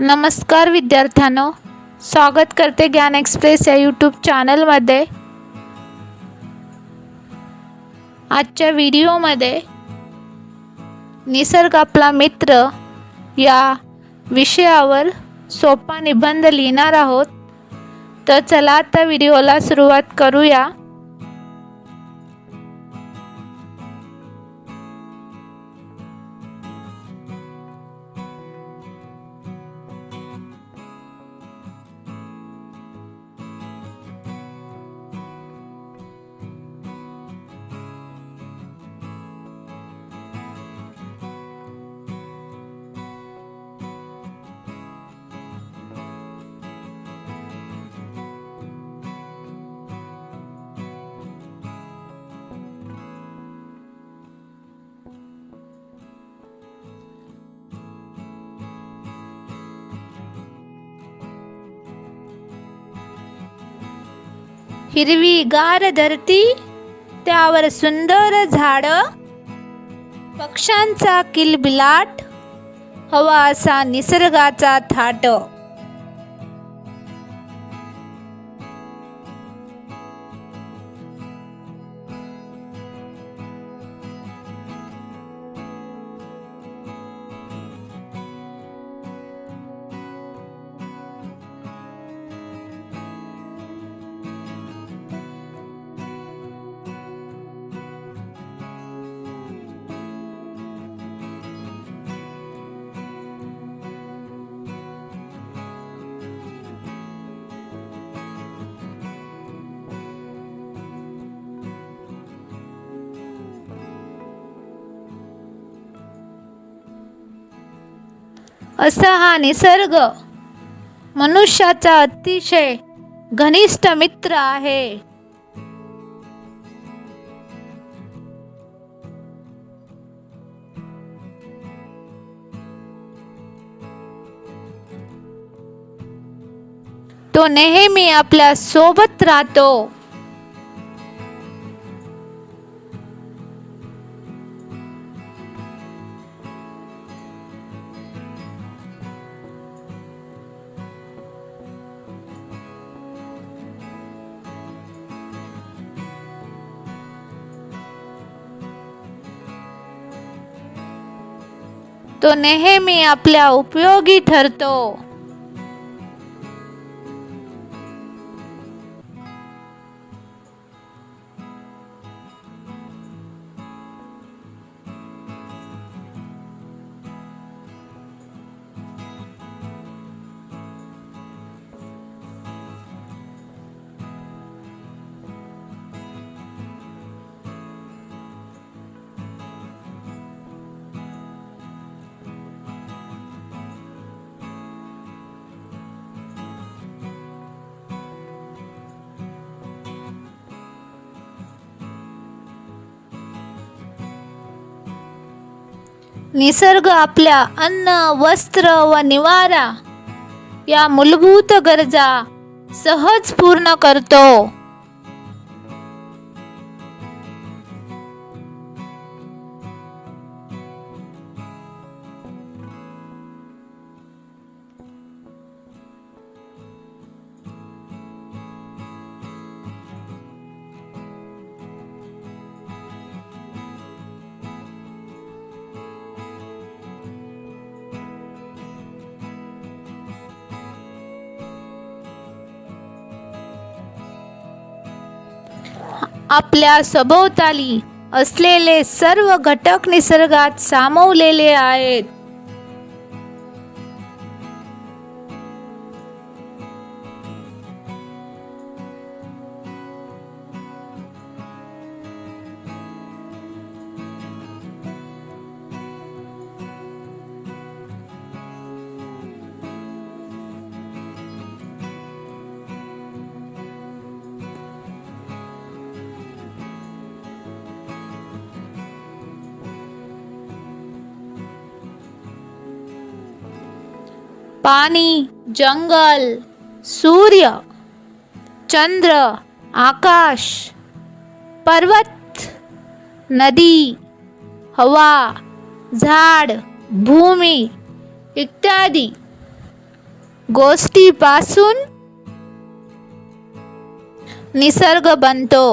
नमस्कार विद्यार्थ्यांनो स्वागत करते ज्ञान एक्सप्रेस या यूट्यूब चॅनलमध्ये. आजच्या व्हिडिओमध्ये निसर्ग आपला मित्र या विषयावर सोपा निबंध लिहिणार आहोत. तर चला आता व्हिडिओला सुरुवात करूया. हिरवीगार धरती त्यावर सुंदर झाड पक्ष्यांचा किलबिलाट हवा असा निसर्गाचा थाट. असा हा निसर्ग मनुष्याचा अतिशय घनिष्ठ मित्र आहे. तो नेहमी आपल्यासोबत राहतो. तो नेहमी आपल्या उपयोगी ठरतो. निसर्ग आपल्या अन्न वस्त्र व निवारा या मूलभूत गरजा सहज पूर्ण करतो. आपल्या सभोवताली असलेले सर्व घटक निसर्गात सामावलेले आहेत. पाणी जंगल सूर्य चंद्र आकाश पर्वत नदी हवा झाड भूमी इत्यादी गोष्टीपासून निसर्ग बनतो.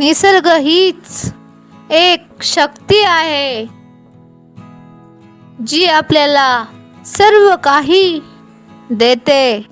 निसर्ग हीच एक शक्ती आहे जी आपल्याला सर्व काही देते.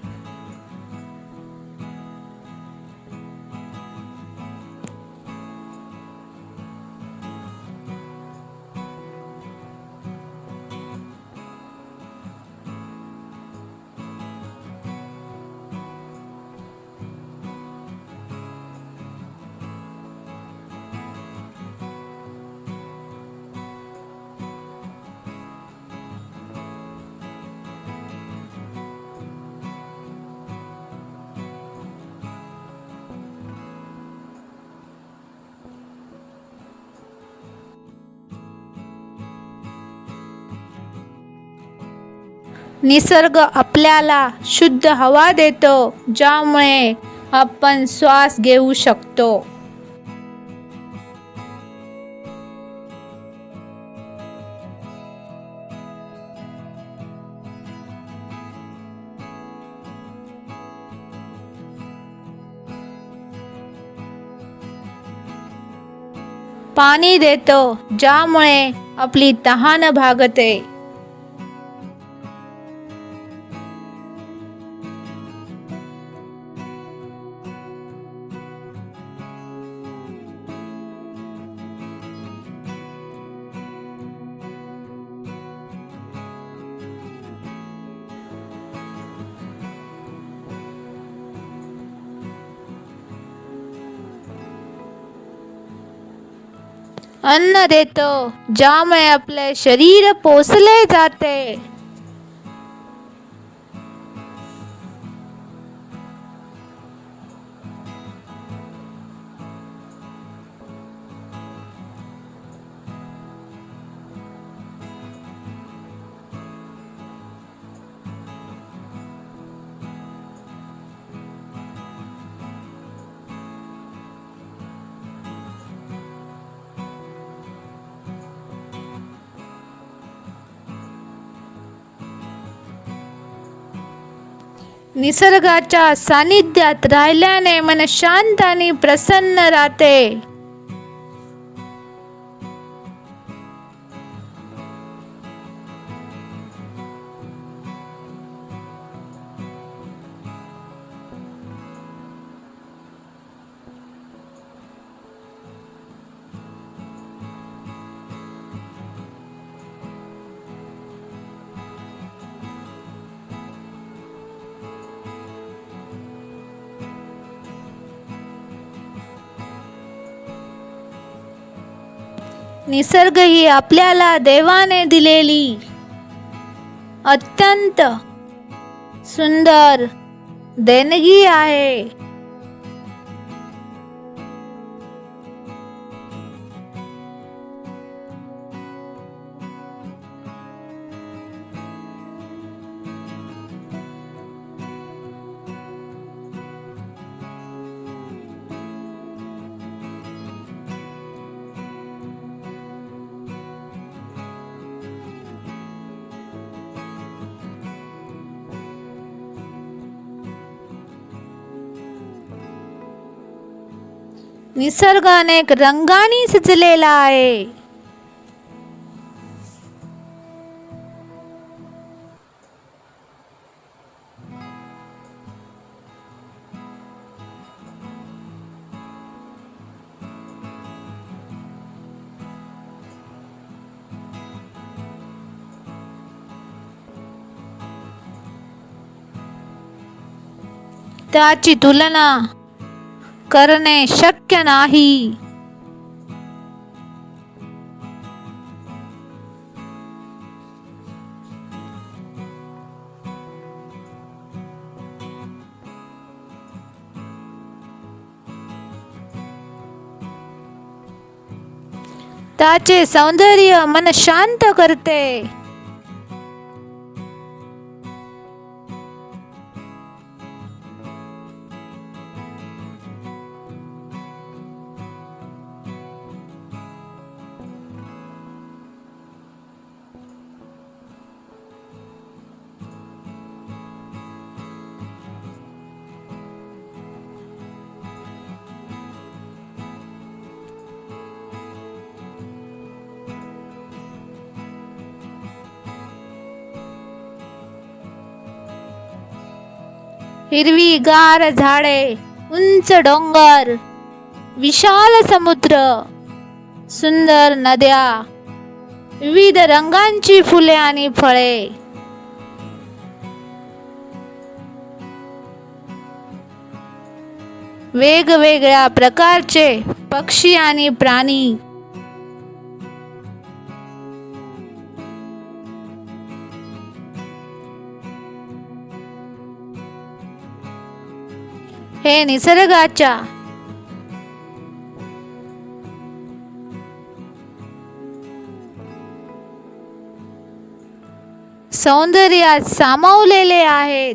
निसर्ग आपल्याला शुद्ध हवा देतो ज्यामुळे आपण श्वास घेऊ शकतो. पाणी देतो ज्यामुळे आपली तहान भागते. अन्न देतो ज्यामुळे आपले शरीर पोसले जाते. निसर्गाच्या सानिध्यात राहिल्याने मन शांत आणि प्रसन्न राहते. निसर्ग ही आपल्याला देवाने दिलेली अत्यंत सुंदर देणगी आहे. निसर्ग अनेक रंगाने सजलेला आहे. त्याची तुलना करणे शक्य नाही. त्याचे सौंदर्य मन शांत करते. हिरवीगार झाडे उंच डोंगर विशाल समुद्र सुंदर नद्या विविध रंगांची फुले आणि फळे. वेगवेगळ्या प्रकारचे पक्षी आणि प्राणी हे निसर्गाच्या सौंदर्यात सामावलेले आहेत.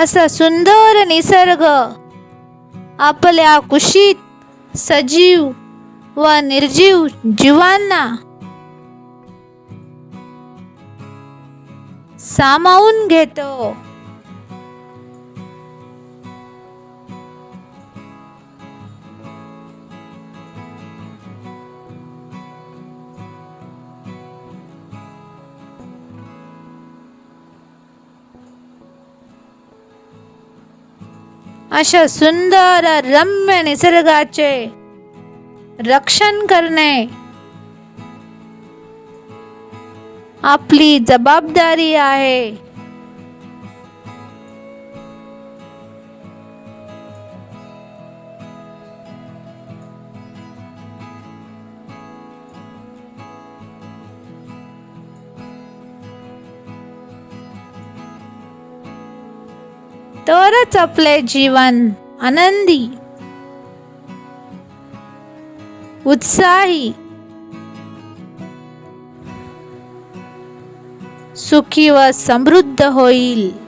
असा सुंदर निसर्ग. आपल्या कुशीत सजीव व निर्जीव जीवांना सामावून घेतो. अशा सुंदर रम्य निसर्गाचे रक्षण करणे. आपली जबाबदारी आहे. तरच आपले जीवन आनंदी. उत्साही. सुखी व समृद्ध होईल.